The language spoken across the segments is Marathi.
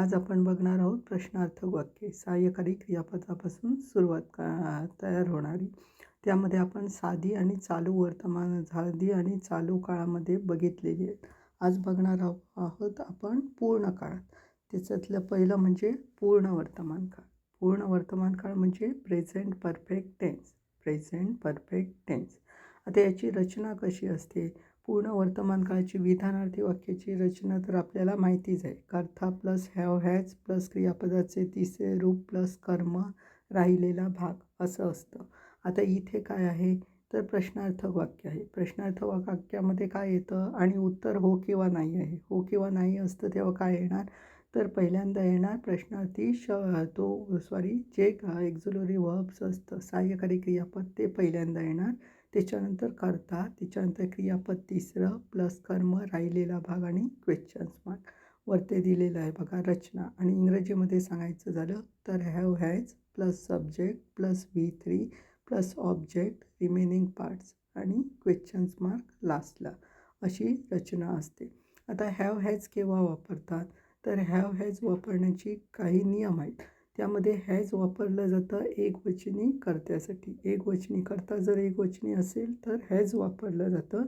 आज आपण बघणार आहोत प्रश्नार्थक वाक्ये. सहाय्यकारी क्रियापदापासून सुरुवात का तयार होणारी. त्यामध्ये आपण साधी आणि चालू वर्तमान साधी आणि चालू काळामध्ये बघितलेली आहेत. आज बघणार आहोत आपण पूर्ण काळात. त्याच्यातलं पहिलं म्हणजे पूर्ण वर्तमान काळ. पूर्ण वर्तमान काळ म्हणजे present perfect tense present perfect tense आता याची रचना कशी असते? पूर्ण वर्तमान काळाची विधानार्थी वाक्याची रचना तर आपल्याला माहितीच आहे. कर्था प्लस हॅव हॅज प्लस क्रियापदाचे तिसरे रूप प्लस कर्म राहिलेला भाग असं असतं. आता इथे काय आहे? तर प्रश्नार्थक वाक्य आहे. प्रश्नार्थक वाक्यामध्ये काय येतं? आणि उत्तर हो किंवा नाही आहे. हो किंवा नाही असतं तेव्हा काय येणार? तर पहिल्यांदा येणार प्रश्नार्थी श तो सॉरी जे एक्झुलरी वर्ब्स असतं सहाय्यकारी क्रियापद ते पहिल्यांदा येणार. त्याच्यानंतर करता त्याच्यानंतर क्रियापद तिसरं प्लस कर्म राहिलेला भाग आणि क्वेश्चन्स मार्क वरते दिलेलं आहे बघा रचना. आणि इंग्रजीमध्ये सांगायचं झालं तर have has plus subject plus V three plus object remaining parts आणि क्वेश्चन्स मार्क लास्टला अशी रचना असते. आता हॅव हॅज केव्हा वापरतात? तर हॅव हॅज वापरण्याची काही नियम आहेत. त्यामध्ये हॅज वापरलं जातं एकवचनी कर्त्यासाठी. एकवचनी करता जर एकवचनी असेल तर हॅज वापरलं जातं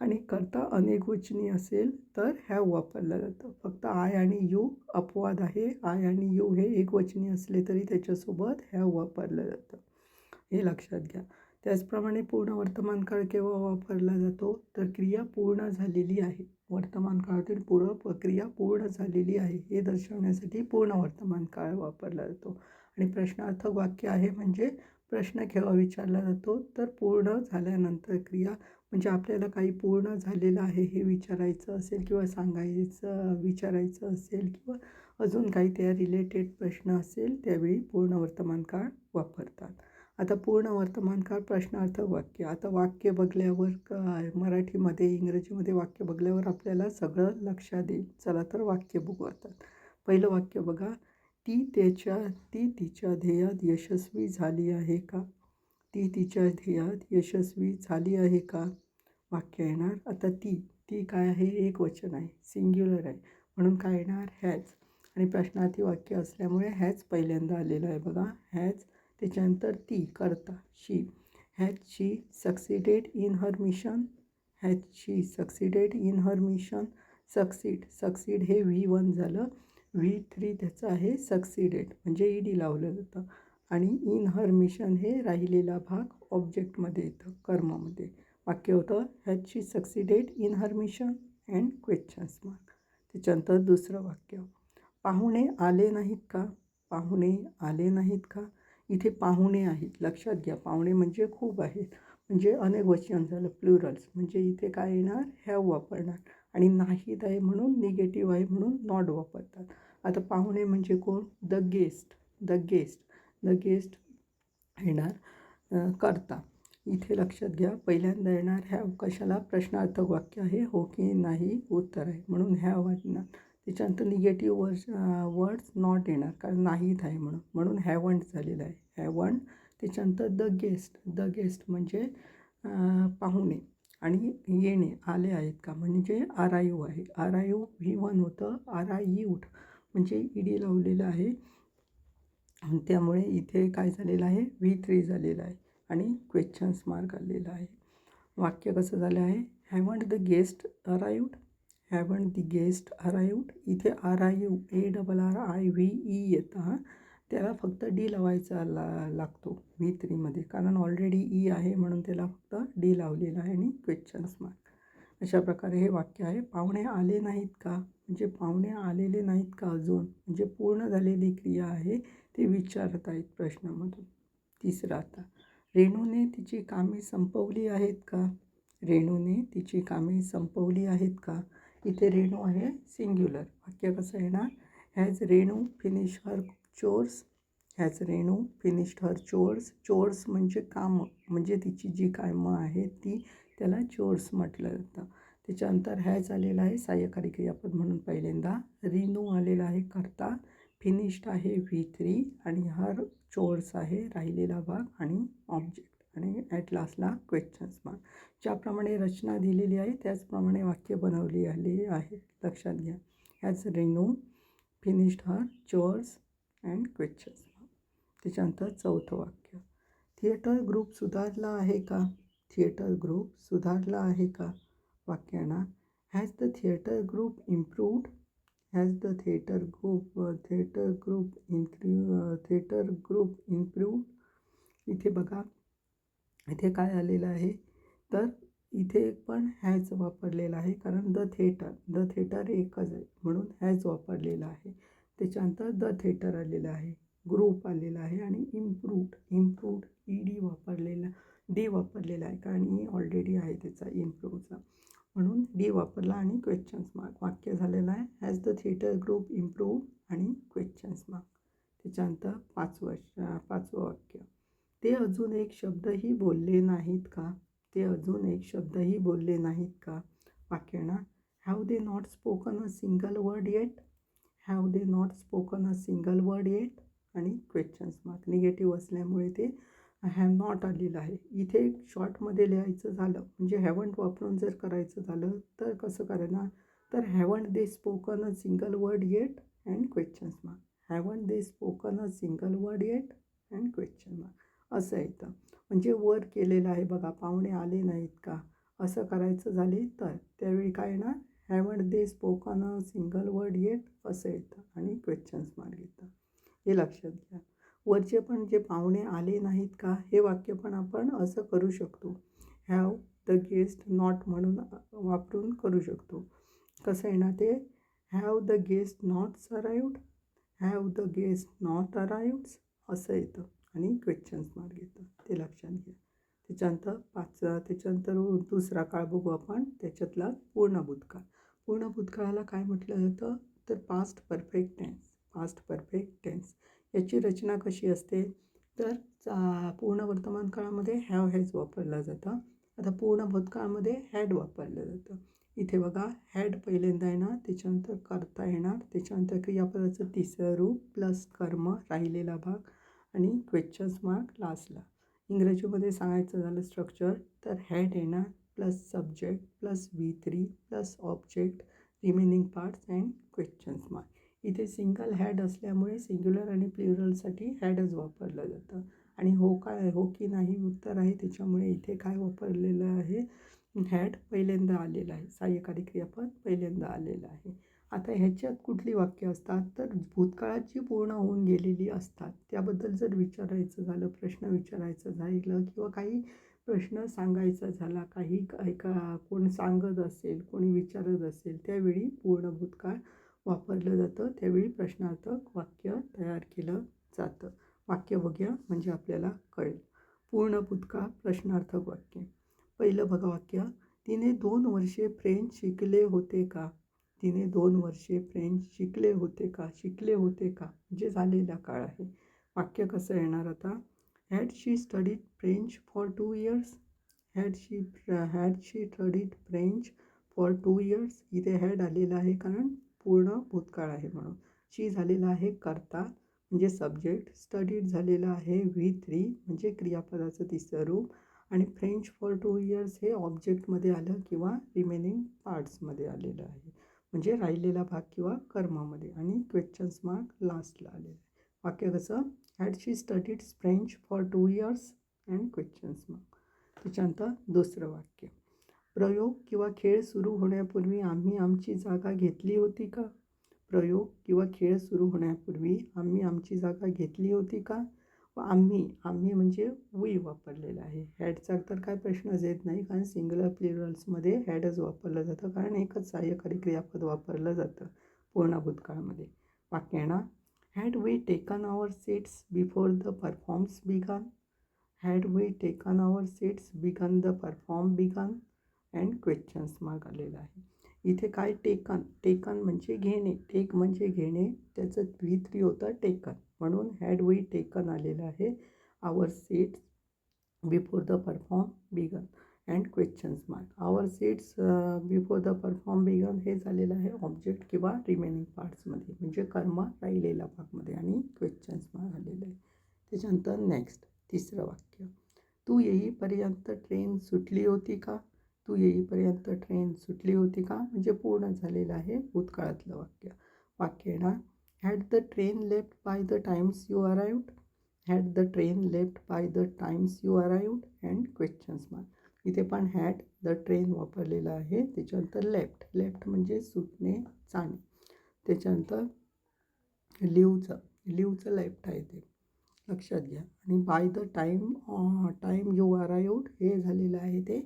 आणि करता अनेकवचनी असेल तर हॅव वापरलं जातं. फक्त आय आणि यू अपवाद आहे. आय आणि यू हे एकवचनी असले तरी त्याच्यासोबत हॅव वापरलं जातं. हे लक्षात घ्या. त्याचप्रमाणे पूर्ण वर्तमान काळ केव्हा वापरला जातो? तर क्रिया पूर्ण झालेली आहे. वर्तमान काळातील पूर्व प्रक्रिया पूर्ण झालेली आहे हे दर्शवण्यासाठी पूर्ण वर्तमान काळ वापरला जातो. आणि प्रश्नार्थक वाक्य आहे म्हणजे प्रश्न केव्हा विचारला जातो? तर पूर्ण झाल्यानंतर क्रिया म्हणजे आपल्याला काही पूर्ण झालेलं आहे हे विचारायचं असेल किंवा सांगायचं विचारायचं असेल किंवा अजून काही त्या रिलेटेड प्रश्न असेल त्यावेळी पूर्ण वर्तमान काळ वापरतात. आता पूर्ण वर्तमान काळ प्रश्नार्थ वाक्य. आता वाक्य बघल्यावर काय? मराठीमध्ये इंग्रजीमध्ये वाक्य बघल्यावर आपल्याला सगळं लक्षात येईल. चला तर वाक्य बघू आता. पहिलं वाक्य बघा. ती त्याच्या ती तिच्या ध्येयात यशस्वी झाली आहे का? ती तिच्या ध्येयात यशस्वी झाली आहे का? वाक्य येणार. आता ती ती काय आहे? एक वचन आहे. सिंग्युलर आहे. म्हणून काय येणार? हॅज आणि प्रश्नार्थी वाक्य असल्यामुळे हॅज पहिल्यांदा आलेलं आहे बघा. हॅज त्याच्यानंतर ती करता. She has she succeeded in her mission has she succeeded in her mission succeed succeed हे व्ही वन झालं. व्ही थ्री त्याचं आहे सक्सिडेड म्हणजे ई डी लावलं जातं. आणि इन हर मिशन हे राहिलेला भाग ऑब्जेक्टमध्ये येतं कर्मामध्ये. वाक्य होतं has she succeeded in her mission and questions mark त्याच्यानंतर दुसरं वाक्य. पाहुणे आले नाहीत का? पाहुणे आले नाहीत का? इथे पाहुणे आहेत. लक्षात घ्या पाहुणे म्हणजे खूप आहेत. म्हणजे अनेक वचन झालं प्लुरल्स म्हणजे इथे काय येणार? हॅव वापरणार. आणि नाहीत आहे म्हणून निगेटिव्ह आहे म्हणून नॉट वापरतात. आता पाहुणे म्हणजे कोण? The guest the guest the guest येणार करता. इथे लक्षात घ्या पहिल्यांदा येणार ह्या कशाला? प्रश्नार्थक वाक्य आहे हो की नाही? उत्तर आहे. म्हणून ह्या वाटणार. त्याच्यानंतर निगेटिव्ह वर्ड्स वर्ड्स नॉट येणार कारण नाहीत आहे म्हणून. म्हणून हॅवंट झालेलं आहे. हॅवंट त्याच्यानंतर द गेस्ट द गेस्ट म्हणजे पाहुणे आणि येणे आले आहेत का? म्हणजे आरायू आहे. आरायू व्ही वन होतं. आरायूट म्हणजे ईडी लावलेलं आहे. त्यामुळे इथे काय झालेलं आहे? व्ही थ्री झालेलं आहे. आणि क्वेश्चन्स मार्क आलेला आहे. वाक्य कसं झालं आहे? Haven't the guest arrived haven't the guest arrived इथे R I U A double R I V E येतं. त्याला फक्त डी लावायचा ला लागतो व्ही थ्रीमध्ये कारण ऑलरेडी ई आहे म्हणून त्याला फक्त डी लावलेला आहे आणि क्वेश्चन्स मार्क अशा प्रकारे हे वाक्य आहे. पाहुणे आले नाहीत का? म्हणजे पाहुणे आलेले नाहीत का अजून? म्हणजे पूर्ण झालेली क्रिया आहे ते विचारत आहेत प्रश्नामधून. तिसरा आता. रेणूने तिची कामे संपवली आहेत का? रेणूने तिची कामे संपवली आहेत का? इथे रेणू आहे सिंग्युलर वाक्य कसं येणार? Has Renu finish her chores has Renu finished her chores chores म्हणजे कामं म्हणजे तिची जी कामं आहेत ती त्याला चोर्स म्हटलं जातं. त्याच्यानंतर हॅज आलेलं आहे सहाय्यकारी क्रियापद म्हणून पहिल्यांदा. रिनू आलेला आहे करता. फिनिश्ड आहे व्ही थ्री आणि हर चोर्स आहे राहिलेला भाग आणि ऑब्जेक्ट आणि ॲट लास्टला क्वेश्चन्स मार्क ज्याप्रमाणे रचना दिलेली आहे त्याचप्रमाणे वाक्य बनवली आली आहे. लक्षात घ्या. Has Renu finished her chores and questions mark त्याच्यानंतर चौथं वाक्य. थिएटर ग्रुप सुधारला आहे का? थिएटर ग्रुप सुधारला आहे का? वाक्यांना has the theatre group improved has the theatre group theatre group इन्क्रू theatre group improved इथे बघा इथे काय आलेलं आहे? तर इथे पण हॅज वापरलेला आहे कारण द थेटर द थेटर एकच आहे म्हणून हॅज वापरलेला आहे. त्याच्यानंतर द थेटर आलेलं आहे ग्रुप आलेला आहे आणि इम्प्रूव्ड इम्प्रूव्ड ई डी वापरलेला डी वापरलेला आहे कारण e ई ऑलरेडी आहे त्याचा इम्प्रूव्हचा म्हणून डी वापरला आणि क्वेश्चन्स मार्क वाक्य झालेलं आहे has the theatre group improve आणि क्वेश्चन्स मार्क त्याच्यानंतर पाचवं पाचवं वाक्य. ते अजून एक शब्दही बोलले नाहीत का? ते अजून एक शब्दही बोलले नाहीत का? वाक्यणा have they not spoken a single word yet have they not spoken a single word yet आणि क्वेश्चन्स मार्क निगेटिव्ह असल्यामुळे ते हॅव नॉट आलेलं आहे. इथे शॉर्टमध्ये लिहायचं झालं म्हणजे हॅवंट वापरून जर करायचं झालं तर कसं करणार तर haven't they spoken a single word yet and questions mark haven't they spoken a single word yet and question mark असं येतं. म्हणजे वर केलेलं आहे बघा पाहुणे आले नाहीत का असं करायचं झाले तर? त्यावेळी काय येणार? Haven't they spoken a single word yet असं येतं. आणि क्वेश्चन्स मार्क येतं हे लक्षात घ्या. वरचे पण जे पाहुणे आले नाहीत का हे वाक्य पण आपण असं करू शकतो. हॅव द गेस्ट नॉट म्हणून वापरून करू शकतो. कसं येणार ते? Have the guest nots arrived have the guest not arrived असं येतं. आणि क्वेश्चन्स मार्क येतं ते लक्षात घ्या. त्याच्यानंतर पाच त्याच्यानंतर दुसरा काळ बघू आपण. त्याच्यातला पूर्ण भूतकाळ. पूर्ण भूतकाळाला काय म्हटलं जातं? तर past perfect tense past perfect tense याची रचना कशी असते? तर पूर्ण वर्तमान काळामध्ये हॅव हॅज वापरलं जातं. आता पूर्ण भूतकाळामध्ये हॅड वापरलं जातं. इथे बघा हॅड पहिल्यांदा येणार त्याच्यानंतर करता येणार त्याच्यानंतर क्रियापदाचं तिसरं रूप प्लस कर्म राहिलेला भाग. आणि क्वेश्चन्स मार्क लास्टला इंग्रजीमध्ये सांगायचं झालं स्ट्रक्चर तर हॅड येणार plus subject plus V three plus object remaining parts and questions mark इथे सिंगल हॅड असल्यामुळे सिंग्युलर आणि प्ल्युरलसाठी हॅडच वापरलं जातं. आणि हो काय हो की नाही उत्तर आहे त्याच्यामुळे इथे काय वापरलेलं आहे? हॅड पहिल्यांदा आलेलं आहे. सहाय्यकारी क्रियापद पहिल्यांदा आलेलं आहे. आता ह्याच्यात कुठली वाक्य असतात? तर भूतकाळात जी पूर्ण होऊन गेलेली असतात. त्याबद्दल जर विचारायचं झालं प्रश्न विचारायचं झालं किंवा काही प्रश्न सांगायचा झाला काही एका कोण सांगत असेल कोणी विचारत असेल त्यावेळी पूर्ण भूतकाळ वापरलं जातं. त्यावेळी प्रश्नार्थक वाक्य तयार केलं जातं. वाक्य बघूया म्हणजे आपल्याला कळेल. पूर्ण भूतकाळ प्रश्नार्थक वाक्य. पहिलं बघा वाक्य तिने दोन वर्षे फ्रेंच शिकले होते का? तिने दोन वर्षे फ्रेंच शिकले होते का शिकले होते का? जे झालेला काळ आहे. वाक्य कसं येणार आता? Had she studied French for two years had she had she studied French for two years इथे हॅड आलेलं आहे कारण पूर्ण भूतकाळ आहे म्हणून. शी झालेला आहे करता म्हणजे सब्जेक्ट स्टडीड झालेला आहे व्ही थ्री म्हणजे क्रियापदाचं तिसरं रूप. आणि फ्रेंच फॉर टू इयर्स हे ऑब्जेक्टमध्ये आलं किंवा रिमेनिंग पार्ट्समध्ये आलेलं आहे. म्हणजे राहिलेला भाग किंवा कर्मामध्ये आणि क्वेश्चन्स मार्क लास्टला आलेला आहे. वाक्य कसं? Had she studied French for two years and questions mark त्याच्यानंतर दुसरं वाक्य. प्रयोग किंवा खेळ सुरू होण्यापूर्वी आम्ही आमची जागा घेतली होती का? प्रयोग किंवा खेळ सुरू होण्यापूर्वी आम्ही आमची जागा घेतली होती का? आम्ही आम्ही म्हणजे वी वापरलेलं आहे. हॅडचा तर काय प्रश्नच येत नाही कारण सिंगलर प्लुरल्समध्ये हॅडच वापरलं जातं कारण एकच सहाय्यकारी क्रियापद वापरलं जातं पूर्ण भूतकाळामध्ये. वाक्य ना? Had we taken our seats before the performs began had we taken our seats began the perform began and questions mark आलेला आहे. इथे काय टेकन? टेकन म्हणजे घेणे. टेक म्हणजे घेणे. त्याचं व्ही थ्री होतं टेकन. म्हणून हॅड वी टेकन आलेलं आहे. Our seats before the perform began and questions mark our seats before the perform began हे झालेलं आहे ऑब्जेक्ट किंवा रिमेनिंग पार्ट्समध्ये म्हणजे कर्म राहिलेला भागमध्ये आणि क्वेश्चन्स मार्क आलेलं आहे. त्याच्यानंतर नेक्स्ट तिसरं वाक्य. तू येईपर्यंत ट्रेन सुटली होती का? तू येईपर्यंत ट्रेन सुटली होती का? म्हणजे पूर्ण झालेलं आहे भूतकाळातलं वाक्य. वाक्य येणार. Had the train left by the times you arrived had the train left by the times you arrived and questions mark इथे पण हॅड द ट्रेन वापरलेलं आहे. त्याच्यानंतर लेफ्ट लेफ्ट म्हणजे सुटणे जाणे. त्याच्यानंतर लिव्हचं लिव्हचं लेफ्ट आहे ते. लक्षात घ्या. आणि by the time time you arrived हे झालेलं आहे ते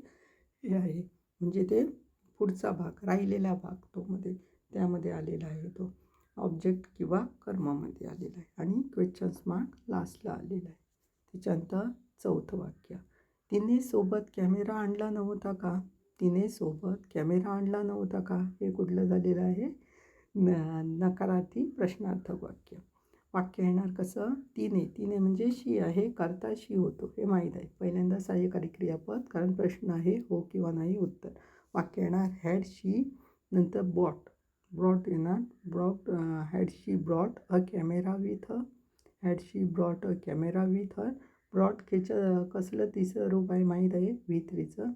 हे आहे. म्हणजे ते पुढचा भाग राहिलेला भाग तो मध्ये त्यामध्ये आलेला आहे तो. ऑब्जेक्ट किंवा कर्मामध्ये आलेला आहे. आणि क्वेश्चन्स मार्क लास्टला आलेला आहे. त्याच्यानंतर चौथं वाक्य. तिने सोबत कॅमेरा आणला नव्हता का? तिने सोबत कॅमेरा आणला नव्हता का? हे कुठलं झालेलं आहे? न नकारार्थी प्रश्नार्थक वाक्य. वाक्य येणार कसं? तिने. तिने म्हणजे शी आहे करता शी होतो. हे माहीत आहे. पहिल्यांदा सहाय्यकारी क्रियापद कारण प्रश्न आहे हो किंवा नाही उत्तर. वाक्य येणार हॅड शी नंतर बॉट ब्रॉट येणार. Brought had she brought a camera with a had she brought a camera with her brought खेचं कसलं तिसरं रूप आहे माहीत आहे? विथरीचं थ्रीचं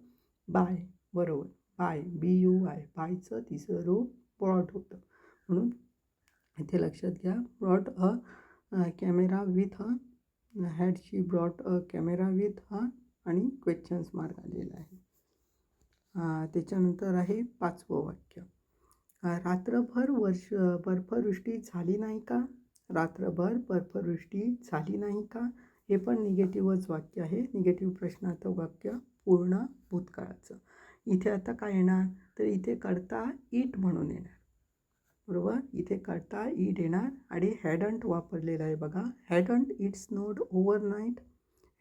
बाय बरोबर. बाय बी यू आय बायचं तिसरं रूप ब्रॉट होतं. म्हणून इथे लक्षात घ्या. Brought a camera with a had she brought a camera with a आणि क्वेश्चन्स मार्क आलेला आहे. त्याच्यानंतर आहे पाचवं वाक्य. रात्रभर वर्ष बर्फवृष्टी झाली नाही का? रात्रभर बर्फवृष्टी झाली नाही का? हे पण निगेटिव्हच वाक्य आहे. निगेटिव्ह प्रश्नार्थक वाक्य पूर्ण भूतकाळाचं. इथे आता काय येणार? तर इथे करता इट म्हणून येणार. बरोबर इथे करता इट येणार आणि हॅडंट वापरलेला आहे बघा. Hadn't it snowed overnight.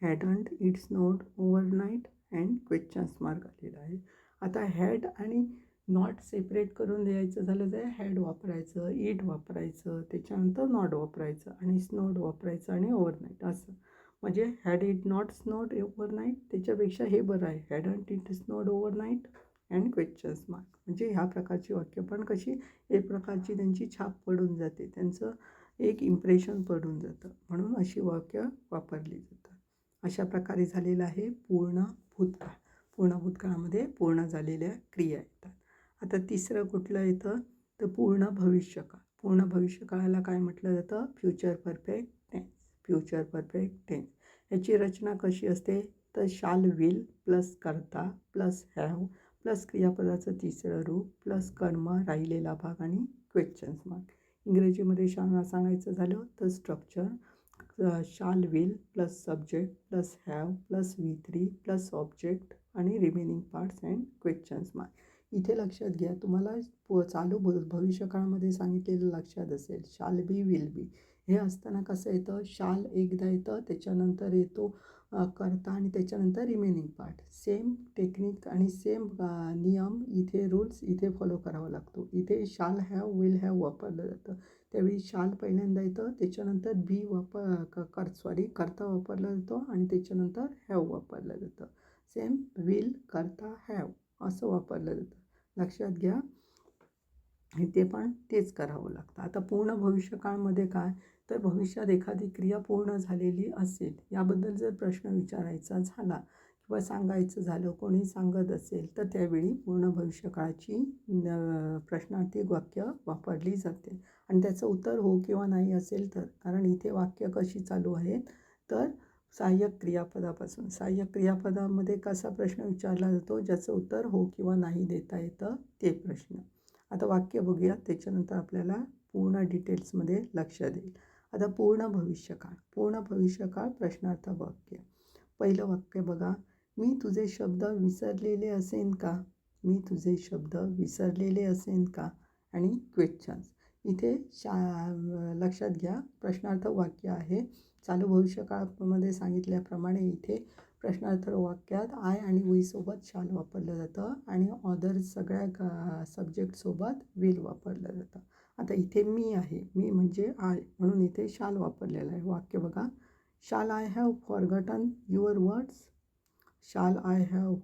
Hadn't it snowed overnight and questions mark आलेला आहे. आता हॅड आणि नॉट सेपरेट करून द्यायचं झालं तर हॅड वापरायचं इट वापरायचं त्याच्यानंतर नॉट वापरायचं आणि स्नोड वापरायचं आणि ओव्हरनाईट असं. म्हणजे had it not snowed overnight त्याच्यापेक्षा हे बरं आहे. Had and it snowed overnight. And questions mark म्हणजे ह्या प्रकारची वाक्य. पण कशी एक प्रकारची त्यांची छाप पडून जाते. त्यांचं एक इम्प्रेशन पडून जातं. म्हणून अशी वाक्य वापरली जातात. अशा प्रकारे झालेलं आहे पूर्ण भूतकाळ. पूर्ण भूतकाळामध्ये पूर्ण झालेल्या क्रिया येतात. आता तिसरं कुठलं येतं? तर पूर्ण भविष्यकाळ. पूर्ण भविष्यकाळाला काय म्हटलं जातं? Future perfect tense future perfect tense ह्याची रचना कशी असते? तर शाल विल प्लस करता प्लस हॅव प्लस क्रियापदाचं तिसरं रूप प्लस कर्म राहिलेला भाग आणि क्वेश्चन्स मार्क इंग्रजीमध्ये शा सांगायचं झालं तर structure shall will plus subject plus have plus V three plus object आणि remaining parts and questions mark इथे लक्षात घ्या तुम्हाला प चालू भ भविष्यकाळामध्ये सांगितलेलं लक्षात असेल. शाल बी विल बी हे असताना कसं येतं? शाल एकदा येतं त्याच्यानंतर येतो. करता आणि त्याच्यानंतर रिमेनिंग पार्ट सेम टेक्निक आणि सेम नियम इथे रूल्स इथे फॉलो करावा लागतो. इथे शाल हॅव विल हॅव वापरलं जातं. त्यावेळी शाल पहिल्यांदा येतं त्याच्यानंतर बी वापर क कर सॉरी करता वापरला जातो आणि त्याच्यानंतर हॅव वापरलं जातं. सेम विल करता हॅव असं वापरलं जातं. लक्षात घ्या. ते पण तेच करावं लागतं. आता पूर्ण भविष्यकाळमध्ये काय? तर भविष्यात एखादी क्रिया पूर्ण झालेली असेल याबद्दल जर प्रश्न विचारायचा झाला किंवा सांगायचं झालं कोणी सांगत असेल तर त्यावेळी पूर्ण भविष्यकाळाची प्रश्नार्थी वाक्य वापरली जाते. आणि त्याचं उत्तर हो किंवा नाही असेल तर कारण इथे वाक्य कशी चालू आहेत तर सहाय्यक क्रियापदापासून. सहाय्यक क्रियापदामध्ये कसा प्रश्न विचारला जातो ज्याचं उत्तर हो किंवा नाही देता येतं ते प्रश्न. आता वाक्य बघूया त्याच्यानंतर आपल्याला पूर्ण डिटेल्समध्ये लक्ष देईल. आता पूर्ण भविष्यकाळ पूर्ण भविष्यकाळ प्रश्नार्थ वाक्य. पहिलं वाक्य बघा मी तुझे शब्द विसरलेले असेन का? मी तुझे शब्द विसरलेले असेन का? आणि क्वेश्चन्स इथे शा लक्षात घ्या प्रश्नार्थ वाक्य आहे. चालू भविष्यकाळामध्ये सांगितल्याप्रमाणे इथे प्रश्नार्थ वाक्यात आय आणि वीसोबत शाल वापरलं जातं आणि ऑदर सगळ्या सब्जेक्टसोबत विल वापरलं जातं. आता इथे मी आहे. मी म्हणजे आय म्हणून इथे शाल वापरलेलं आहे. वाक्य बघा. Shall I have forgotten your words. Shall I have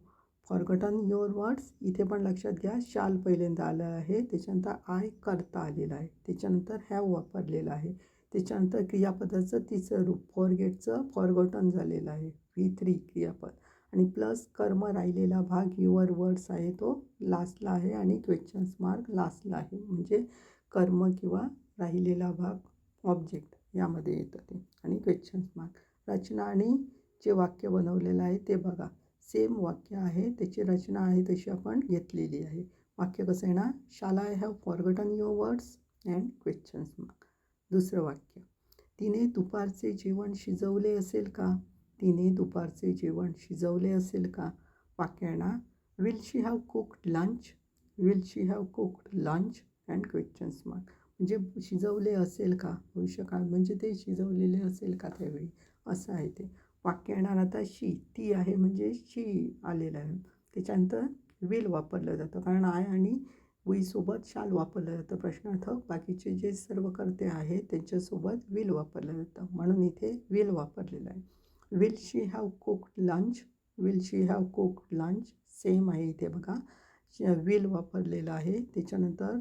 forgotten your words. इथे पण लक्षात घ्या. शाल पहिल्यांदा आलं आहे. त्याच्यानंतर आय करता आलेलं आहे. त्याच्यानंतर हॅव वापरलेलं आहे. त्याच्यानंतर क्रियापदाचं तिचं रूप. फॉरगेटचं फॉरगॉटन झालेलं आहे. व्ही थ्री क्रियापद. आणि प्लस कर्म राहिलेला भाग युअर वर्ड्स आहे तो. लास्टला आहे आणि क्वेश्चन्स मार्क लास्टला आहे. म्हणजे कर्म किंवा राहिलेला भाग ऑब्जेक्ट यामध्ये येतं ते. आणि क्वेश्चन्स मार्क रचना आणि जे वाक्य बनवलेलं आहे ते बघा. सेम वाक्य आहे त्याची रचना आहे तशी आपण घेतलेली आहे. वाक्य कसं आहे ना? Shall I have forgotten your words and questions mark दुसरं वाक्य. तिने दुपारचे जेवण शिजवले असेल का? तिने दुपारचे जेवण शिजवले असेल का? वाक्य येणार will she have cooked lunch will she have cooked lunch and questions mark म्हणजे शिजवले असेल का भविष्यकाळ? म्हणजे ते शिजवलेले असेल का त्यावेळी? असं आहे ते. वाक्य येणार आता शी. ती आहे म्हणजे शी आलेलं आहे. त्याच्यानंतर विल वापरलं जातं. कारण आय आणि वीसोबत शाल वापरलं जातं. प्रश्नार्थक बाकीचे जे सर्व कर्ते आहेत त्यांच्यासोबत विल वापरलं जातं. म्हणून इथे विल वापरलेलं आहे. Will she have cooked lunch will she have cooked lunch same आहे इथे बघा. विल वापरलेलं आहे. त्याच्यानंतर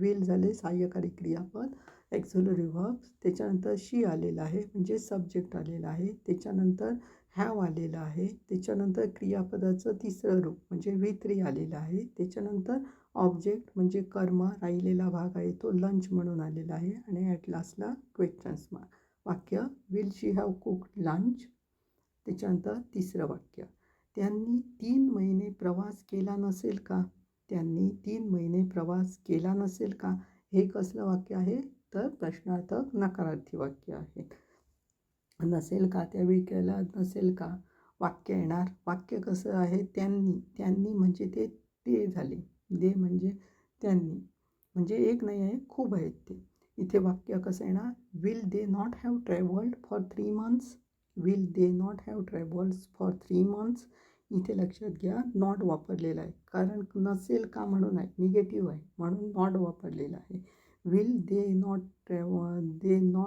विल झाले सहाय्यकारी क्रियापद. एक्झोलरी व्हर्ब्स त्याच्यानंतर शी आलेलं आहे म्हणजे सब्जेक्ट आलेलं आहे. त्याच्यानंतर हॅव आलेलं आहे. त्याच्यानंतर क्रियापदाचं तिसरं रूप म्हणजे व्ही आलेलं आहे. त्याच्यानंतर ऑब्जेक्ट म्हणजे कर्म राहिलेला भाग आहे तो लंच म्हणून आलेला आहे. आणि ॲट लास्टला क्वेश्चन्स मार्क वाक्य will she have cook lunch त्याच्यानंतर तिसरं वाक्य त्यांनी तीन महिने प्रवास केला नसेल का? त्यांनी तीन महिने प्रवास केला नसेल का? हे कसलं वाक्य आहे? तर प्रश्नार्थक नकारार्थी वाक्य आहे. नसेल का त्यावेळी केला नसेल का वाक्य येणार? वाक्य कसं आहे? त्यांनी त्यांनी म्हणजे ते ते झाले. दे म्हणजे त्यांनी. म्हणजे एक नाही आहे खूप आहेत ते. इथे वाक्य कसं येणार? Will they not have travelled for three months will they not have travels for three months इथे लक्षात घ्या नॉट वापरलेला आहे. कारण नसेल का म्हणून आहे? निगेटिव्ह आहे. म्हणून नॉट वापरलेलं आहे. Will they not trav they no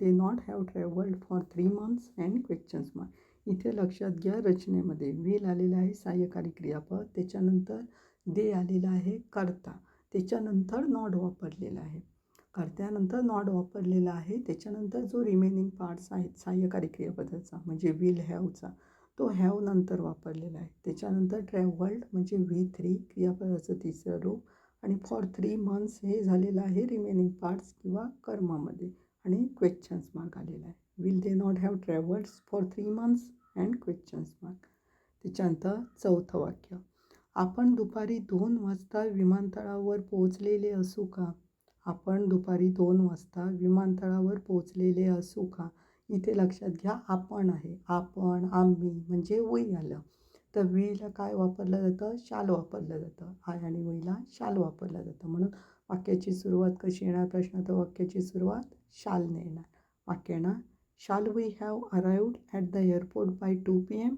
they not have travelled for three months and questions mark इथे लक्षात घ्या रचनेमध्ये. विल आलेलं आहे सहाय्यकारी क्रियापद. त्याच्यानंतर दे आलेलं आहे करता. त्याच्यानंतर नॉट वापरलेलं आहे. कर्त्यानंतर नॉट वापरलेला आहे. त्याच्यानंतर जो रिमेनिंग पार्ट्स आहेत सहाय्यकारी क्रियापदाचा म्हणजे विल हॅवचा तो हॅव नंतर वापरलेला आहे. त्याच्यानंतर ट्रॅव्हल्ड म्हणजे व्ही थ्री क्रियापदाचं तिसरं रूप आणि फॉर थ्री मंथ्स हे झालेलं आहे रिमेनिंग पार्ट्स किंवा कर्मामध्ये आणि क्वेश्चन्स मार्क आलेला आहे. Will they not have travels for three months and questions mark त्याच्यानंतर चौथं वाक्य. आपण दुपारी दोन वाजता विमानतळावर पोहोचलेले असू का? आपण दुपारी दोन वाजता विमानतळावर पोचलेले असू का? इथे लक्षात घ्या आपण आहे. आपण आम्ही म्हणजे वही आलं. तर वीला काय वापरलं जातं? शाल वापरलं जातं. आय आणि वहीला शाल वापरलं जातं. म्हणून वाक्याची सुरुवात कशी येणार? प्रश्न तर वाक्याची सुरुवात शालने येणार. वाक्य येणार shall we have arrived at the airport by two P M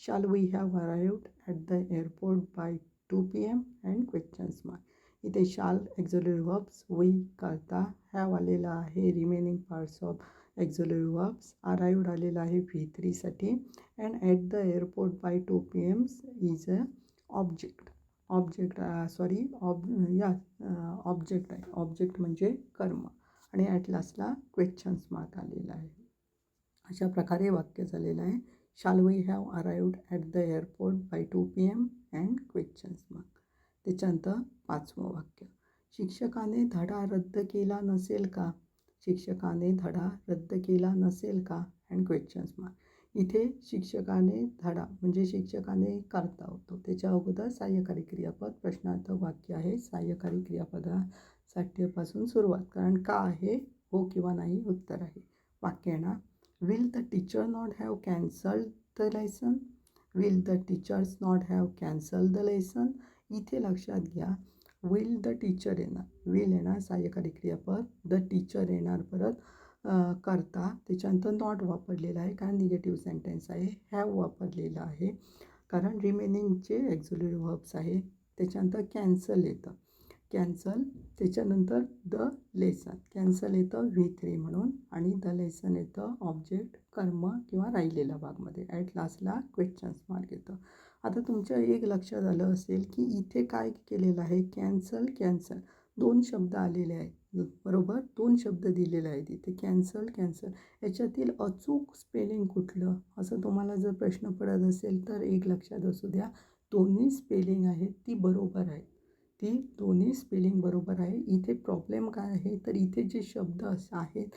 shall we have arrived at the airport by two P M and questions mark इथे शाल एक्झोलरी वर्ब्स वी करता हॅव आलेला आहे. Remaining parts of auxiliary verbs arrived आलेला आहे V थ्रीसाठी. And at the airport by two P Ms is a object. Object sorry ob या ऑब्जेक्ट आहे. ऑब्जेक्ट म्हणजे कर्म. आणि ॲट लास्टला क्वेश्चन्स मार्क आलेला आहे. अशा प्रकारे वाक्य झालेलं आहे. Shall we have arrived at the airport by two P M and questions mark. त्याच्यानंतर पाचवं वाक्य. शिक्षकाने धडा रद्द केला नसेल का? शिक्षकाने धडा रद्द केला नसेल का? अँड क्वेश्चन्स मार्क इथे शिक्षकाने धडा म्हणजे शिक्षकाने करता होतो. त्याच्या अगोदर सहाय्यकारी क्रियापद प्रश्नार्थक वाक्य आहे. सहाय्यकारी क्रियापदासाठीपासून सुरुवात. कारण का आहे? हो किंवा नाही? उत्तर आहे. वाक्य येणार. Will the teacher not have cancelled the lesson will the teachers not have cancel the lesson इथे लक्षात घ्या. विल द टीचर येणार? विल येणार? सहाय्यकारी क्रियापद द टीचर येणार परत. करता. त्याच्यानंतर नॉट वापरलेला आहे. कारण निगेटिव्ह सेंटेन्स आहे. हॅव वापरलेलं आहे. कारण रिमेनिंगचे ॲक्झुलरी वर्ब्स आहे. त्याच्यानंतर कॅन्सल येतं. कॅन्सल त्याच्यानंतर द लेसन कॅन्सल येतं व्ही थ्री म्हणून. आणि द लेसन येतं ऑब्जेक्ट कर्म किंवा राहिलेल्या भागमध्ये. ॲट लास्टला क्वेश्चन्स मार्क येतं. आता तुमच्या एक लक्षात आलं असेल की इथे काय केलेलं आहे? Cancel cancel. दोन शब्द आलेले आहेत. बरोबर? दोन शब्द दिलेले आहेत इथे. Cancel cancel. याच्यातील अचूक स्पेलिंग कुठलं? असं तुम्हाला जर प्रश्न पडत असेल तर एक लक्षात असू द्या. दोन्ही स्पेलिंग आहेत ती बरोबर आहे ती दोन्ही स्पेलिंग बरोबर आहे. इथे प्रॉब्लेम काय आहे? तर इथे जे शब्द असं आहेत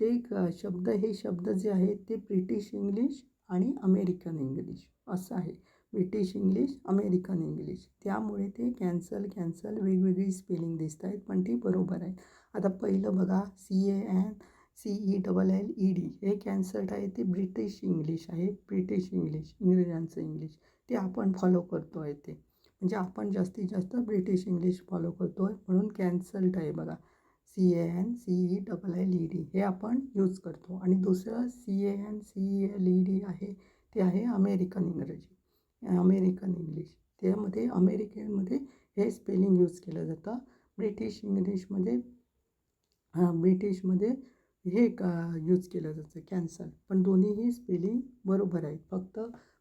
ते शब्द हे शब्द जे आहेत ते ब्रिटिश इंग्लिश आणि अमेरिकन इंग्लिश. असं आहे. British English American English. त्यामुळे ते कॅन्सल कॅन्सल वेगवेगळी स्पेलिंग दिसत आहेत पण ती बरोबर आहे आता पहिलं बघा C A N C E double L E D हे कॅन्सल्ड आहे ते ब्रिटिश इंग्लिश आहे ब्रिटिश इंग्लिश इंग्रजांचं इंग्लिश. ते आपण फॉलो करतो आहे ते. म्हणजे आपण जास्तीत जास्त ब्रिटिश इंग्लिश फॉलो करतो आहे म्हणून कॅन्सल्ड आहे बघा. C A N C E double L E D हे आपण यूज करतो. आणि दुसरं C A N C E L E D आहे ते आहे अमेरिकन इंग्रजी. अमेरिकन इंग्लिश त्यामध्ये अमेरिकेमध्ये हे स्पेलिंग यूज केलं जातं. ब्रिटिश इंग्लिशमध्ये ब्रिटिशमध्ये हे का यूज केलं जातं कॅन्सल पण दोन्हीही स्पेलिंग बरोबर आहेत. फक्त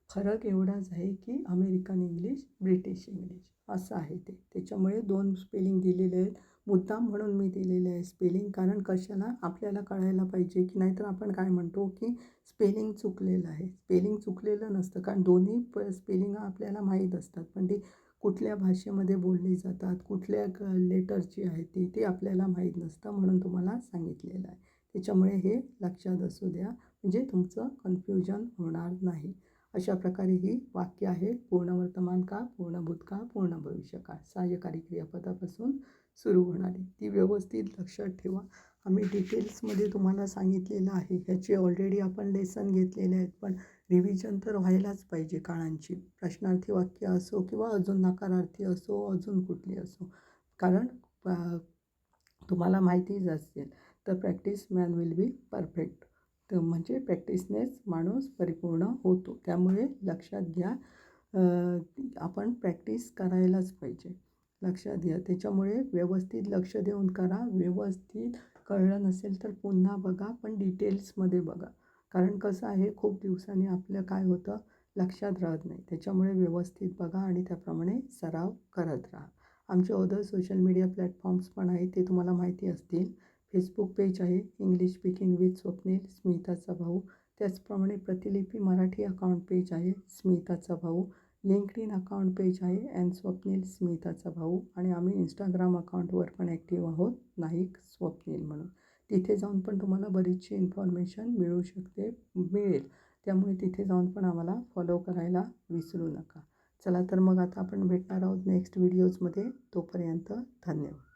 फरक एवढाच आहे की अमेरिकन इंग्लिश ब्रिटिश इंग्लिश असं आहे ते. त्याच्यामुळे दोन स्पेलिंग दिलेले आहेत. मुद्दाम म्हणून मी दिलेले आहे स्पेलिंग कारण कशाला? आपल्याला कळायला पाहिजे की नाहीतर आपण काय म्हणतो की स्पेलिंग चुकलेलं आहे. स्पेलिंग चुकलेलं नसतं. कारण दोन्ही प स्पेलिंग आपल्याला माहीत असतात. पण ती कुठल्या भाषेमध्ये बोलली जातात कुठल्या क लेटरची आहे ती ते आपल्याला माहीत नसतं म्हणून तुम्हाला सांगितलेलं आहे. त्याच्यामुळे हे लक्षात असू द्या. म्हणजे तुमचं कन्फ्युजन होणार नाही. अशा प्रकारे ही वाक्य आहेत पूर्ण वर्तमान काळ पूर्ण भूतकाळ पूर्ण भविष्यकाळ. सहाय्यकारी क्रियापदापासून सुरू होणारी ती व्यवस्थित लक्षात ठेवा. आम्ही डिटेल्समध्ये तुम्हाला सांगितलेलं आहे. ह्याचे ऑलरेडी आपण लेसन घेतलेले आहेत पण रिव्हिजन तर व्हायलाच पाहिजे काळांची. प्रश्नार्थी वाक्य असो किंवा अजून नकारार्थी असो अजून कुठली असो. कारण तुम्हाला माहितीच असेल तर practice man will be perfect तर म्हणजे प्रॅक्टिसनेच माणूस परिपूर्ण होतो. त्यामुळे लक्षात घ्या आपण प्रॅक्टिस करायलाच पाहिजे. लक्षात घ्या. त्याच्यामुळे व्यवस्थित लक्ष देऊन करा. व्यवस्थित कळलं नसेल तर पुन्हा बघा पण डिटेल्समध्ये बघा. कारण कसं आहे खूप दिवसांनी आपलं काय होतं लक्षात राहत नाही. त्याच्यामुळे व्यवस्थित बघा आणि त्याप्रमाणे सराव करत राहा. आमचे अदर सोशल मीडिया प्लॅटफॉर्म्स पण आहेत ते तुम्हाला माहिती असतील. फेसबुक पेज आहे इंग्लिश स्पीकिंग विथ स्वप्नील स्मिताचा भाऊ. त्याचप्रमाणे प्रतिलिपी मराठी अकाउंट पेज आहे स्मिताचा भाऊ. लिंकड इन अकाउंट पेज आहे अँड स्वप्नील स्मिताचा भाऊ आणि आम्ही इंस्टाग्राम अकाउंटवर पण ॲक्टिव्ह आहोत नाईक स्वप्नील म्हणून. तिथे जाऊन पण तुम्हाला बरीचशी इन्फॉर्मेशन मिळू शकते मिळेल. त्यामुळे तिथे जाऊन पण आम्हाला फॉलो करायला विसरू नका. चला तर मग आता आपण भेटणार आहोत नेक्स्ट व्हिडिओजमध्ये तोपर्यंत धन्यवाद.